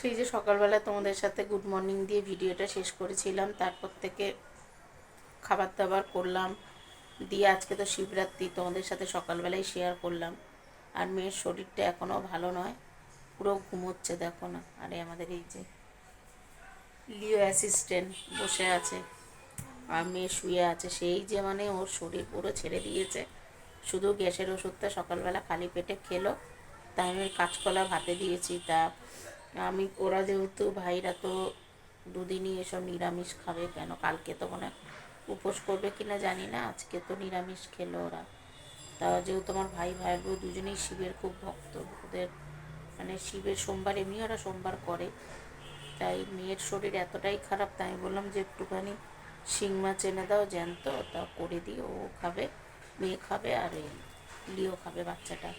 সেই যে সকালবেলা তোমাদের সাথে গুড মর্নিং দিয়ে ভিডিওটা শেষ করেছিলাম, তারপর থেকে খাবার দাবার করলাম, দিয়ে আজকে তো শিবরাত্রি, তোমাদের সাথে সকালবেলায় শেয়ার করলাম। আর মেয়ের শরীরটা এখনও ভালো নয়, পুরো ঘুমোচ্ছে দেখো না, আরে আমাদের এই যে লিও অ্যাসিস্ট্যান্ট বসে আছে, আর মেয়ে শুয়ে আছে, সেই যে মানে ওর শরীর পুরো ছেড়ে দিয়েছে। শুধু গ্যাসের ওষুধটা সকালবেলা খালি পেটে খেলো তাই আমি কাঁচকলা ভাতে দিয়েছি, তা আমি, ওরা যেহেতু ভাইরা তো দুদিনই এসব নিরামিষ খাবে কেন? কালকে তো মনে উপোস করবে কিনা জানি না, আজকে তো নিরামিষ খেলো ওরা। তা যেহেতু আমার ভাই ভাইয়ের বউ দুজনেই শিবের খুব ভক্ত, ওদের মানে শিবের সোমবার, এমনি ওরা সোমবার করে। তাই মেয়ের শরীর এতটাই খারাপ, তাই বললাম যে একটুখানি শিং মাছ এনে দাও জ্যান্ত, তা করে দিও ও খাবে, মেয়ে খাবে আর লিও খাবে বাচ্চাটা।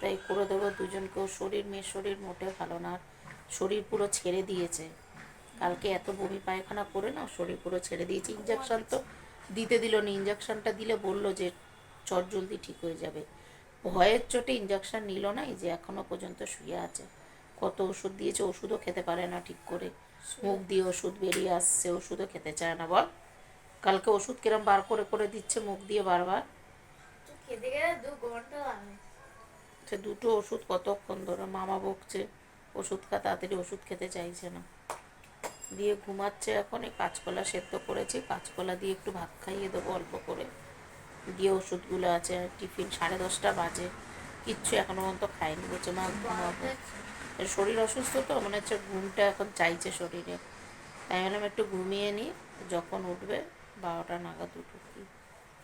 তাই করে দেবো দুজনকেও। শরীর মেয়ের শরীর মোটে ভালো না। শরীর পুরো ছেড়ে দিয়েছে। কালকে এত বমি পায়খানা করে না শরীর পুরো ছেড়ে দিয়েছে। ইঞ্জেকশন তো দিতে দিল না। ইঞ্জেকশনটা দিলে বলল যে, চট জলদি ঠিক হয়ে যাবে। ভয়ের চোটে ইঞ্জেকশন নিল না এই যে, এখনও পর্যন্ত শুয়ে আছে। কত ওষুধ দিয়েছে, ওষুধও খেতে পারে না ঠিক করে। মুখ দিয়ে ওষুধ বেরিয়ে আসছে, ওষুধও খেতে চায় না। বল, কালকে ওষুধ কিরম বার করে করে দিচ্ছে মুখ দিয়ে বারবার? খেতে গেলে দু ঘণ্টা লাগে। সে দুটো ওষুধ কতক্ষণ ধরে মামা বকছে, ওষুধ খা, তাড়াতাড়ি ওষুধ খেতে চাইছে না। দিয়ে ঘুমাচ্ছে এখন, এই কাঁচকলা সেদ্ধ করেছি, কাঁচকলা দিয়ে একটু ভাত খাইয়ে দেবো অল্প করে। দিয়ে ওষুধগুলো আছে টিফিন, সাড়ে দশটা বাজে। কিচ্ছু এখনও পর্যন্ত খাইনি, বলছে মা ঘুমাবো। শরীর অসুস্থ তো, মনে হচ্ছে ঘুমটা এখন চাইছে শরীরে। তাই বললাম একটু ঘুমিয়ে নিই যখন উঠবে বারোটা নাগাদ উঠুক।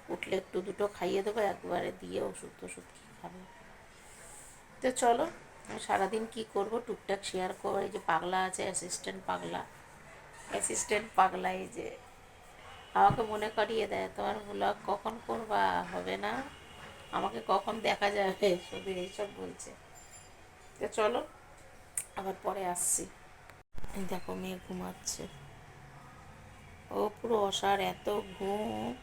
উঠলে একটু দুটো খাইয়ে দেবো, একবারে দিয়ে ওষুধ টষুধ খাবে। তো চলো, সারাদিন কি করব? টুকটাক শেয়ার এই যে পাগলা আছে অ্যাসিস্ট্যান্ট পাগলা। অ্যাসিস্ট্যান্ট পাগলা, এই যে। আমাকে মনে করিয়ে দেয়, তোমার ব্লগ কখন করবা? হবে না? আমাকে কখন দেখা যাবে? শুধু এইসব বলছে। তো চলো, আবার পরে আসছি। দেখো, মেয়ে ঘুমাচ্ছে। ও পুরো অসার, এত ঘুম।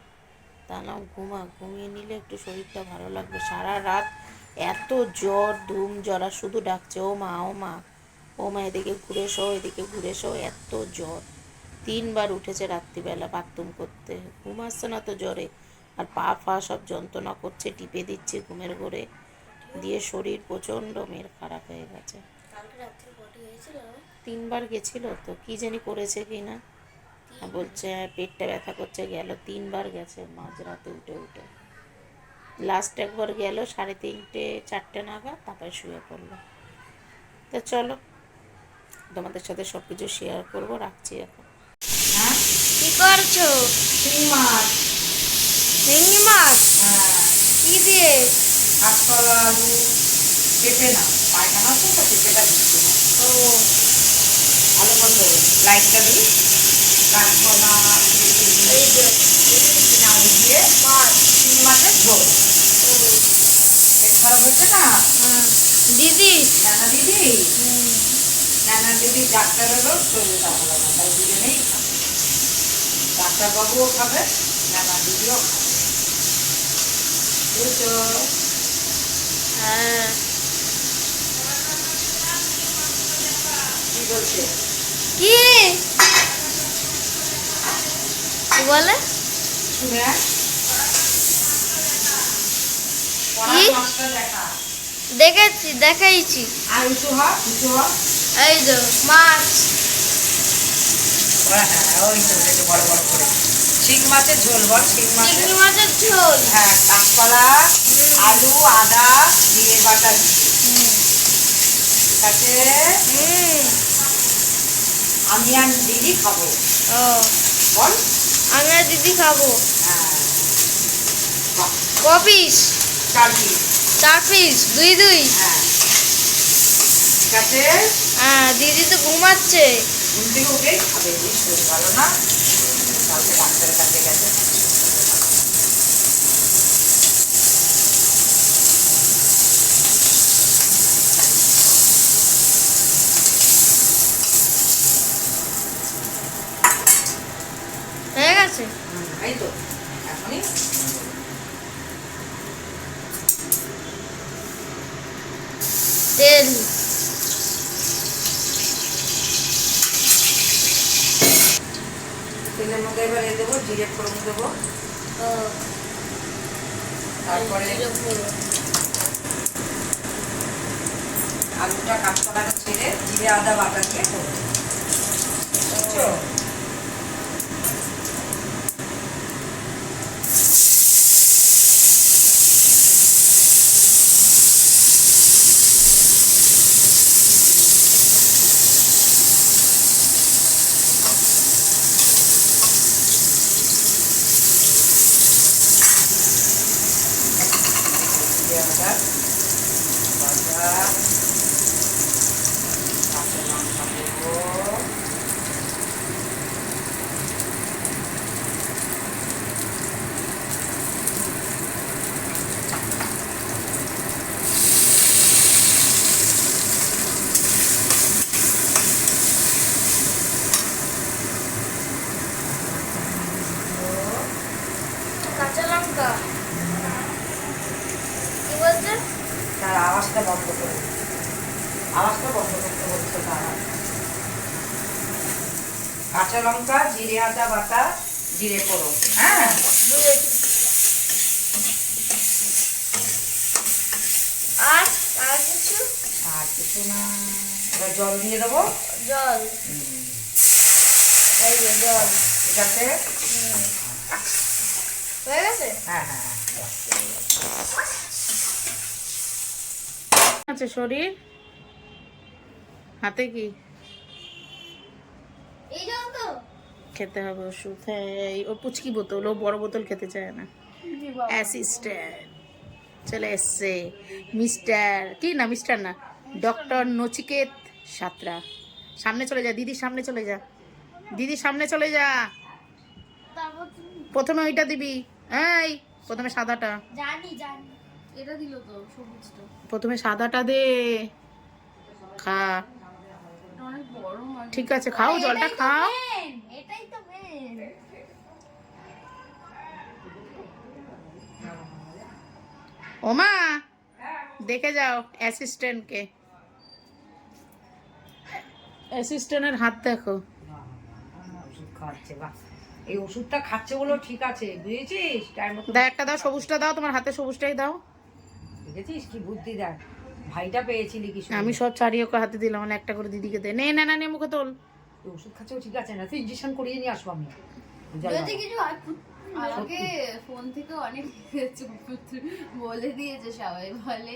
তা না, ঘুমা, ঘুমিয়ে নিলে একটু শরীরটা ভালো লাগবে। সারা রাত এত জ্বর ধুম জ্বরা শুধু ডাকছে ও মা ও মা ও মা এদিকে ঘুরে শো এদিকে ঘুরে শো এত জ্বর। তিনবার উঠেছে রাত্রিবেলা বাথরুম করতে। ঘুম আসছে না তো জ্বরে। আর পা ফা সব যন্ত্রণা করছে টিপে দিচ্ছে ঘুমের ঘরে। দিয়ে শরীর প্রচণ্ড মেয়ের খারাপ হয়ে গেছে। তিনবার গেছিল তো কি জানি করেছে কি না? বলছে পেটটা ব্যথা করছে গেল তিনবার গেছে মাঝরাতে উঠে উঠে। লাস্ট একবার গেল সাড়ে তিনটে চারটে নাগাদ তারপরে শুয়ে পড়ল। তো চলো তোমাদের সাথে সব কিছু শেয়ার করব রাখছি এখন। কি করছ? শিং মাছ। ভেঙ্গি মাছ? হ্যাঁ। কি দিয়ে? কাঁচকলা আলু পেঁপে না পায়খানা তো তো পেঁপেটা দিচ্ছি ও। ভালো মতো লাইটটা দিই। কাঁচকলা এই যে। দিয়ে শিং মাছের ঝোল। পেট খারাপ হয়েছে না দিদি নানা দিদি নানা দিদি ডাক্তার এলো শরীরটা ভালো না তাই দুজনেই খাবে। ডাক্তারবাবুও খাবে নানা দিদিও খাবে। বুঝছ? হ্যাঁ। কি বলছে? কি? কি বলে? দেখেছি দেখাইছি। এই তো মাছ। হ্যাঁ ওই তো এটা বড় বড় করে শিং মাছের ঝোল। বল শিং মাছের মাছের ঝোল হ্যাঁ কাঁচকলা আলু আদা দিয়ে বাটা ঠিক আছে আমি আর দিদি খাব। বল। আমি আর দিদি খাব। কপিস? বাহ, ক পিস চার পিস চার পিস দুই দুই। হ্যাঁ। ঠিক আছে হ্যাঁ দিদি তো ঘুমাচ্ছে। ঘুম থেকে খাবে ভালো না? কালকে ডাক্তারের কাছে গেছে। লাগছে এই তো এখনই তেল। তেলের মধ্যে এবার এ দেবো জিরে ফোড়ন দেবো। তারপরে আলুটা কাঁচকলাটা ছেড়ে জিরে আদা বাটা দিয়ে করব। আওয়াজটা বন্ধ করে। আওয়াজটা বন্ধ করতে হচ্ছে তারা। কাঁচা লঙ্কা জিরে আদা বাটা জিরে করো হ্যাঁ? আর আর কিছু? আর কিছু না। এবার জল দিয়ে দেবো। জল। এই জল। ঠিক আছে? হয়ে গেছে? হ্যাঁ হ্যাঁ হ্যাঁ। আছে শরীর? হাতে কি? খেতে হবে ওষুধ। হ্যাঁ এই ও পুচকি বোতল ও বড় বোতল খেতে চায় না। অ্যাসিস্ট্যান্ট। চলে এসছে। মিস্টার কি না মিস্টার না? ডক্টর নচিকেত সাতরা। সামনে চলে যা দিদির সামনে চলে যা। দিদির সামনে চলে যা। প্রথমে ওইটা দিবি। এই প্রথমে সাদাটা। জানি জানি। এটা দিল তো সবুজটা। প্রথমে সাদাটা দে। খা। অনেক বড় ঠিক আছে খাও জলটা খাও। এটাই তো মেন ওমা দেখে যাও অ্যাসিস্ট্যান্টকে অ্যাসিস্ট্যান্টের হাত দেখো। বাহ। এই ওষুধটা খাচ্ছে বলো ঠিক আছে বুঝেছিস? দাও একটা দাও সবুজটা দাও তোমার হাতে সবুজটাই দাও। বুঝেছিস কি বুদ্ধি দেখ। ভাইটা পেয়েছিলি কি আমি সব ছাড়িয়ে ওকে হাতে দিলাম। মানে একটা করে দিদিকে দে। নে না না নে মুখে তোল। ওষুধ খাচ্ছেও ঠিক আছে না? তুই ইঞ্জেকশন করিয়ে নিয়ে আসব আমি। যদি কিছু হয় আমাকে ফোন থেকে অনেক বলে দিয়েছে সবাই বলে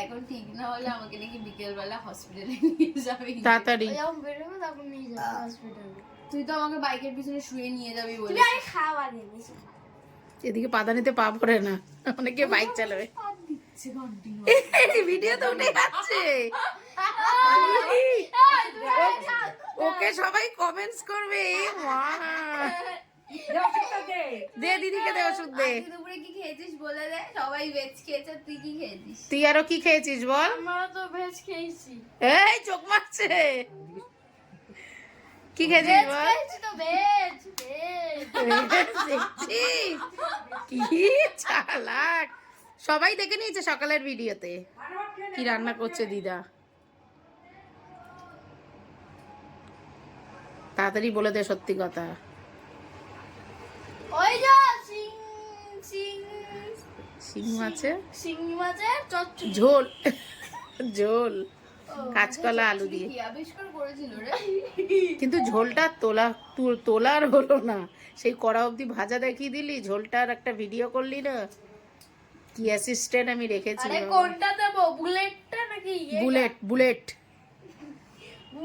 এখন ঠিক না হলে আমাকে নাকি বিকেলবেলা হসপিটালে নিয়ে যাবে। তাড়াতাড়ি। যখন বেরোবে তখন নিয়ে যাব হসপিটালে তুই তো আমাকে বাইকের পিছনে শুয়ে নিয়ে যাবি বলে আগে খাওয়া বেশি। এদিকে পাদানিতে পা পড়ে না। অনেকে বাইক চালাবে। ভিডিও তো উঠে যাচ্ছে। ওকে সবাই কমেন্টস করবে দে দিদিকে দে ওষুধ দে। দুপুরে কি খেয়েছিস বলে দে? সবাই ভেজ খেয়েছে তুই কি খেয়েছিস? তুই আরও কি খেয়েছিস বল? আমরা তো ভেজ খেয়েছি। এই চোখ মারছে। কি খেয়েছিস বল? খেয়েছি তো ভেজ ভেজ কি চালাক। সবাই দেখে নিয়েছে সকালের ভিডিওতে। কি রান্না করছে দিদা? তাড়াতাড়ি বলে দে সত্যি কথা। ওই যা শিং মাছে শিঙি মাছের? চচ্চড়ি। ঝোল ঝোল কাঁচকলা আলু দিয়ে। কিন্তু ঝোলটা তোলা তোলার হলো না। সেই কড়া অবধি ভাজা দেখিয়ে দিলি ঝোলটার একটা ভিডিও করলি না? কি অ্যাসিস্ট্যান্ট আমি রেখেছি আরে কোনটা দেবো? বুলেটটা নাকি? Bullet bullet.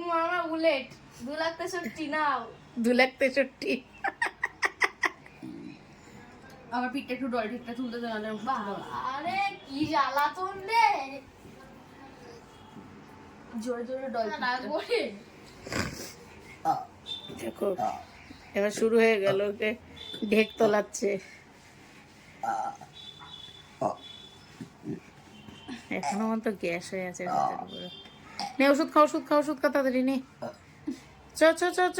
মামা বুলেট। দু লাখ তেষট্টি নাও। দু লাখ তেষট্টি। আমার পিঠটা একটু ডল ঠিকটা তুলতে বাবা। আরে কি জ্বালাতন রে। জোরে জোরে ডল দেখো এবার শুরু হয়ে গেল ওকে ঢেক তোলাচ্ছে। এখনও মতো গ্যাস হয়ে আছে নে ওষুধ খাও ওষুধ খাও ওষুধ খা তাড়াতাড়ি নে। চ চ চ চ।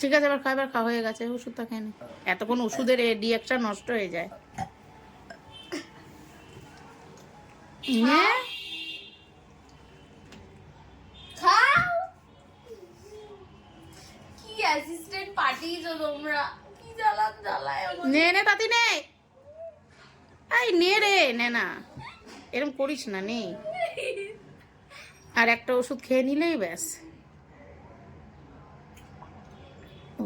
ঠিক আছে এবার খাবার খাওয়া হয়ে গেছে ওষুধটা খেয়ে নে। এতক্ষণ ওষুধের রিয়াকশন নষ্ট হয়ে যায়। কি তোমরা? কি জ্বালান জ্বালায় নে নে তাতি নে। এই, নে রে, নে না। এরম করিস না, নে। আর একটা ওষুধ খেয়ে নিলেই ব্যাস।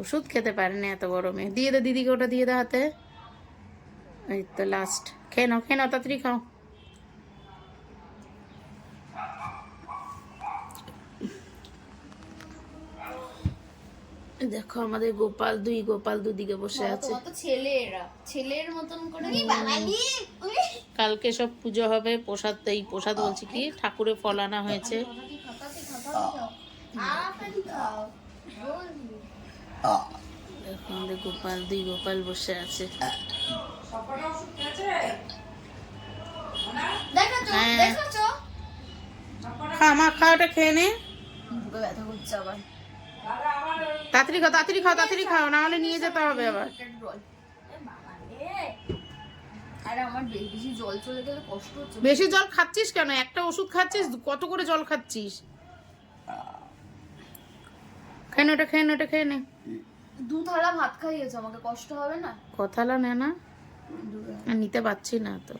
ওষুধ খেতে পারে না এত গরমে। দিয়ে দে দিদিকে, ওটা দিয়ে দে হাতে। এই তো লাস্ট খেয়ে নাও খেয়ে নাও, তাড়াতাড়ি খাও। দেখো আমাদের গোপাল দুই গোপাল দুদিকে বসে আছে। ছেলে এরা। ছেলের মতন করে কালকে সব পুজো হবে প্রসাদ এই প্রসাদ বলছি কি ঠাকুরে ফল আনা হয়েছে। দেখো আমাদের গোপাল দুই গোপাল বসে আছে। হ্যাঁ। দেখেছ খা মা খা খেয়ে নে। ব্যথা করছে আবার। তাড়াতাড়ি খাও তাড়াতাড়ি খাও তাড়াতাড়ি খাও না হলে নিয়ে যেতে হবে আবার। বেশি জল খাচ্ছিস কেন? একটা ওষুধ খাচ্ছিস কত করে জল খাচ্ছিস? খেয়ে ওটা খেয়ে ওটা খেয়ে নে। দু থালা ভাত খাইয়েছো আমাকে কষ্ট হবে না? কথালা নে না। নিতে পারছি না তো।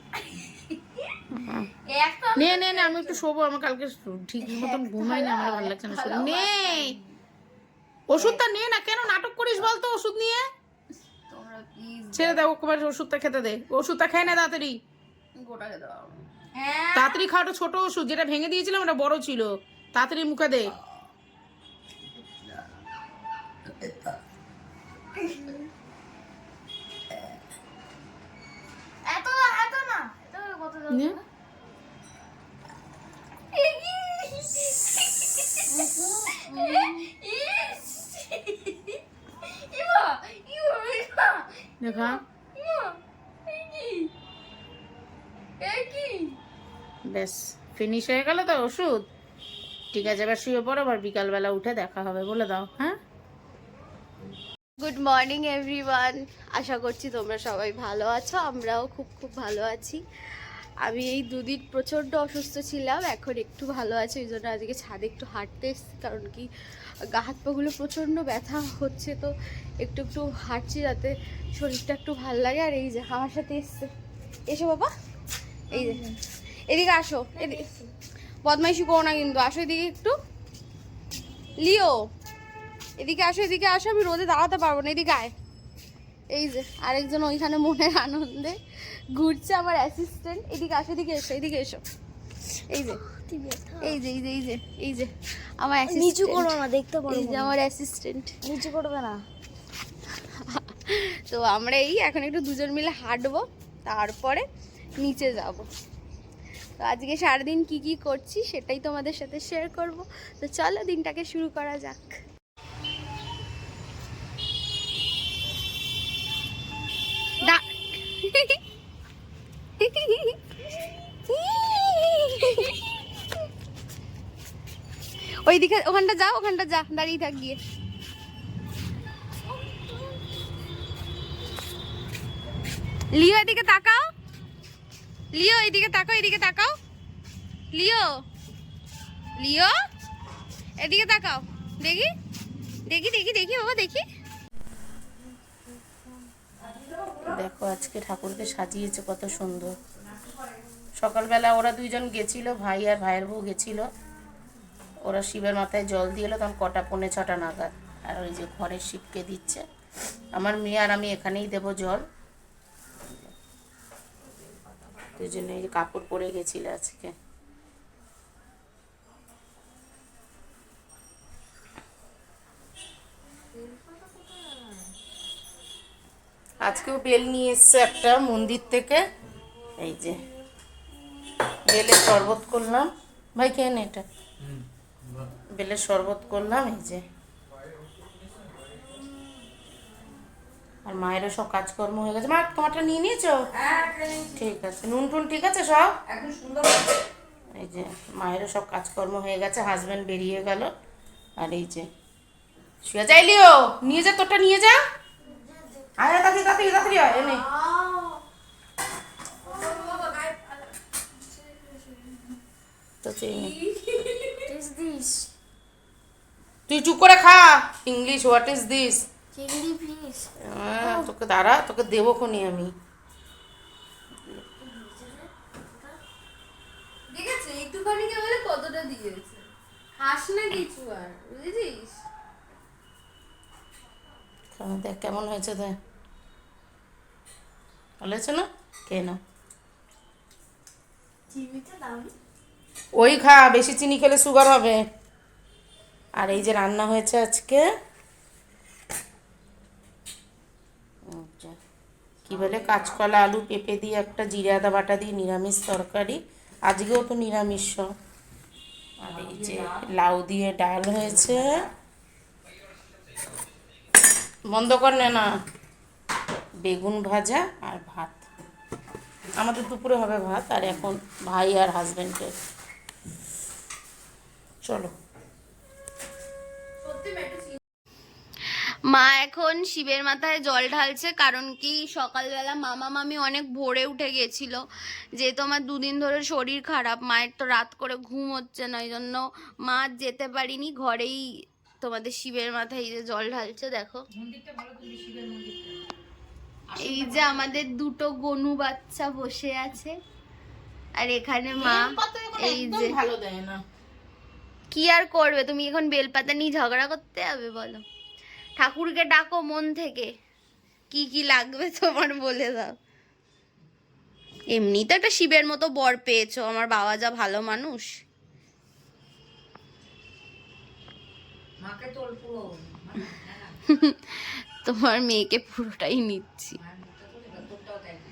নে নে আমি একটু শোবো আমার কালকে ঠিক মতন ঘুমাই না আমার ভালো লাগছে না। নে! ওষুধটা নে না কেন নাটক করিস বলতো ওষুধ নিয়ে? ছেড়ে দে ওকে ওষুধটা খেতে দে। ওষুধটা খেয়ে না তাড়াতাড়ি। গোটা খেতে হ্যাঁ। তাড়াতাড়ি খাওয়াটা ছোট ওষুধ যেটা ভেঙে দিয়েছিলাম ওটা বড় ছিল। তাড়াতাড়ি মুখে দে। এত এত না এত কত দেখা ব্যাস ফিনিশ হয়ে গেল তো ওষুধ। ঠিক আছে এবার শুয়ে পড়ো আবার বিকালবেলা উঠে দেখা হবে বলে দাও হ্যাঁ? গুড মর্নিং এভরিওয়ান আশা করছি তোমরা সবাই ভালো আছো আমরাও খুব খুব ভালো আছি। আমি এই দুদিন প্রচণ্ড অসুস্থ ছিলাম এখন একটু ভালো আছি ওই জন্য আজকে ছাদে একটু হাঁটতে এসেছি কারণ কি গা হাত পাগুলো প্রচণ্ড ব্যথা হচ্ছে, তো একটু একটু হাঁটছি যাতে শরীরটা একটু ভালো লাগে। আর এই যে আমার সাথে এসছে। এসো বাবা। এই যে। এদিকে আসো। এদিকে। বদমাইশি করো না কিন্তু। আসো এদিকে একটু। লিও। এদিকে আসো এদিকে আসো। আমি রোদে দাঁড়াতে পারব না। এদিকে আয়। এই যে, আরেকজন ওইখানে মনের আনন্দে ঘুরছে আমার অ্যাসিস্ট্যান্ট এদিকে আসো, এদিকে এসো এদিকে এসো। এই যে। এই যে এই যে এই যে এই যে আমার নিচু করো না দেখতে পারো এই যে আমার অ্যাসিস্ট্যান্ট নিচু করবে না। তো আমরা এই এখন একটু দুজন মিলে হাঁটবো তারপরে নিচে যাব। তো আজকে সারাদিন কি কি করছি সেটাই তোমাদের সাথে শেয়ার করব। তো চলো দিনটাকে শুরু করা যাক। ওইদিকে, ওখানটা যা ওখানটা যা, দাঁড়িয়ে থাক গিয়ে। লিও এদিকে তাকাও। লিও এদিকে তাকাও এদিকে তাকাও। লিও। লিও, এদিকে তাকাও। দেখি দেখি দেখি দেখি, বাবা, দেখি। দেখো, আজকে ঠাকুরকে সাজিয়েছে কত সুন্দর। সকালবেলা ওরা দুইজন গেছিল, ভাই আর ভাইয়ের বউ গেছিল। ওরা শিবের মাথায় জল দিয়ে এলো, তখন কটা, পৌনে ছটা নাগাদ। আর ওই যে ঘরের শিবকে দিচ্ছে। আমার মেয়ে আর আমি এখানেই দেবো জল। ওই জন্য এই কাপড় পরে গেছিল আজকে। আজকেও বেল নিয়ে এসছে একটা মন্দির থেকে। এই যে, বেলের শরবত করলাম ভাই কেন এটা? বেলের শরবত করলাম এই যে। আর মায়েরও সব কাজকর্ম হয়ে গেছে। মা তোমারটা নিয়ে নিয়েছো? ঠিক আছে। নুন টুন ঠিক আছে সব? এই যে মায়েরও সব কাজকর্ম হয়ে গেছে হাজব্যান্ড বেরিয়ে গেল। আর এই যে শুয়ে যাইলিও নিয়ে যা তোরটা নিয়ে যা। আয় তাড়াতাড়ি তাড়াতাড়ি তাড়াতাড়ি আয় এনে। তো চেয়ে নে। তুই চুপ করে খা। ইংলিশ হোয়াট ইজ দিস চিংড়ি তোকে দাঁড়া তোকে দেবো খনি আমি। বলে কতটা দিয়েছে? হাস না কিছু আর বুঝেছিস? দেখ কেমন হয়েছে দেখ। ভালো হয়েছে না? কে না। ওই খা বেশি চিনি খেলে সুগার হবে। আর এই যে রান্না হয়েছে আজকে আচ্ছা, কি বলে কাঁচকলা আলু পেঁপে দিয়ে একটা জিরে আদা বাটা দিয়ে নিরামিষ তরকারি। আজকেও তো নিরামিষ। সব। আর এই যে লাউ দিয়ে ডাল হয়েছে। বন্ধ কর নে না বেগুন ভাজা আর ভাত। আমাদের দুপুরে হবে ভাত আর এখন ভাই আর হাজবেন্ডের চলো। মা এখন শিবের মাথায় জল ঢালছে কারণ কি সকালবেলা মামা মামি অনেক ভোরে উঠে গেছিল। যেহেতু আমার দুদিন ধরে শরীর খারাপ মায়ের তো রাত করে ঘুম হচ্ছে না ওই জন্য মা যেতে পারিনি। ঘরেই তোমাদের শিবের মাথায় যে জল ঢালছে দেখো। এই যে আমাদের দুটো গনু বাচ্চা বসে আছে আর এখানে মা এই যে ভালো দেয় না। কি আর করবে? তুমি এখন বেলপাতা নিয়ে ঝগড়া করতে হবে বলো। ঠাকুরকে ডাকো মন থেকে। কি কি লাগবে তোমার বলে দাও। এমনি তো একটা শিবের মতো বর পেয়েছ আমার বাবা যা ভালো মানুষ। মানে, তোমার মেয়েকে পুরোটাই নিচ্ছি মায়ের মুখটা তোলে না, তোরটাও দেয় না।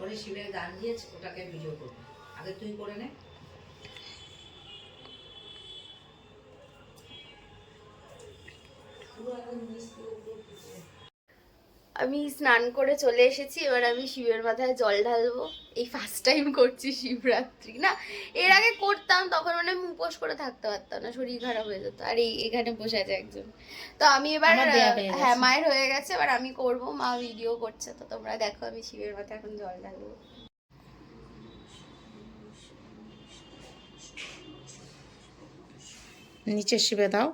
ওরে শিবের গান দিয়েছে ওটাকে ভিডিও করব আগে তুই করে নে পুরো একদম নিচ থেকে। আমি স্নান করে চলে এসেছি এবার আমি শিবের মাথায় জল ঢালবো। এই ফার্স্ট টাইম করছি শিবরাত্রি না? এর আগে করতাম তখন মানে আমি উপোস করে থাকতে পারতাম না শরীর খারাপ হয়ে যেত। আর এই এখানে বসে আছে একজন। তো আমি এবার। হ্যাঁ মায়ের হয়ে গেছে এবার আমি করব মা ভিডিও করছে তো তোমরা দেখো আমি শিবের মাথায় এখন জল ঢালবো। নিচে শিবে দাও।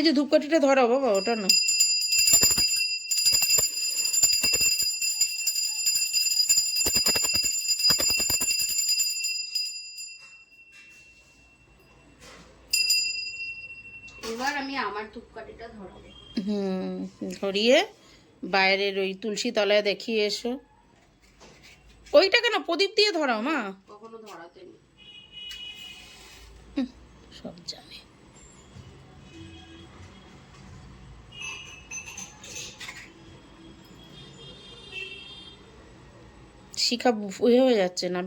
ওই যে ধূপকাঠিটা ধরাও বাবা ওটা না এবার আমি আমার ধূপকাঠিটা ধরাবো। হুম ধরিয়ে বাইরের ওই তুলসী তলায় দেখিয়ে এসো। ওইটা কেন? প্রদীপ দিয়ে ধরাও মা। কখনো ধরাতে সব জানে শিখা ইয়ে হয়ে যাচ্ছে না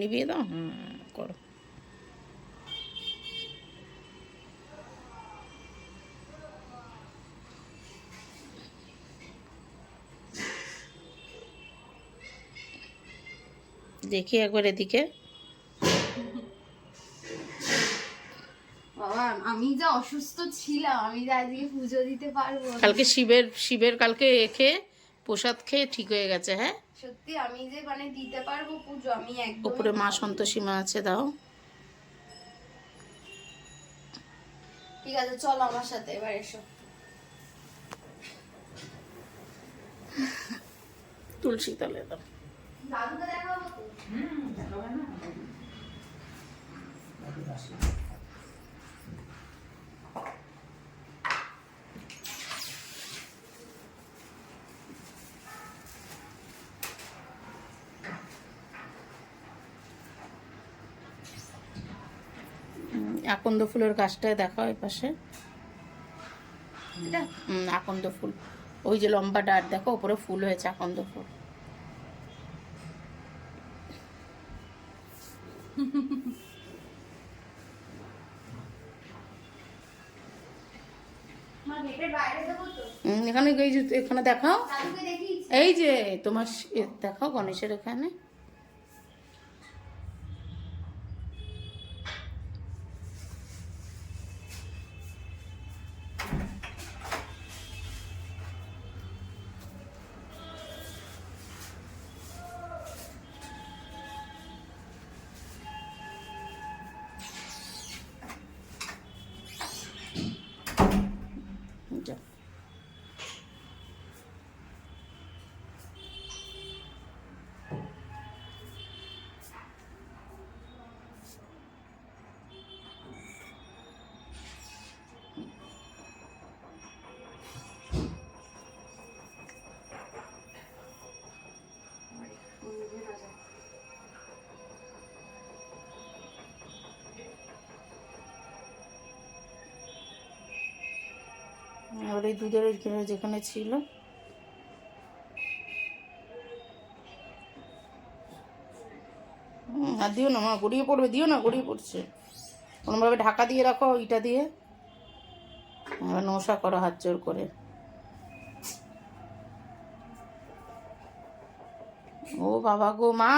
নিবিয়ে দাও। হুম করো। দেখি একবার এদিকে। বাবা আমি যা অসুস্থ ছিলাম আমি যা আজকে পুজো দিতে পারব। কালকে শিবের শিবের কালকে খেয়ে প্রসাদ খেয়ে ঠিক হয়ে গেছে হ্যাঁ? সত্যি আমি যে মানে দিতে পারব পুজো আমি একদম উপরে মা সন্তোষী মা আছে দাও। ঠিক আছে চলো আমার সাথে এবার এসো। তুলসী তলে দাও। দাদুকে দেখাবো তো? হুম, দেখাবে না? হুম, আকন্দ ফুলের গাছটায় দেখা ওই পাশে। আকন্দ ফুল। ওই যে লম্বা ডাট দেখো ওপরে ফুল হয়েছে আকন্দ ফুল। এখানে এই যে এখানে দেখাও। এই যে তোমার দেখাও গণেশের এখানে। এই দুধের ওইখানে যেখানে ছিল। আর দিও না মা, গড়িয়ে পড়বে, দিও না, গড়িয়ে পড়ছে। কোনোভাবে ঢাকা দিয়ে রাখো ইটা দিয়ে। এবার নশা করো হাত জোর করে। ও বাবা গো মা,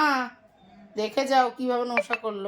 দেখে যাও কীভাবে নশা করল।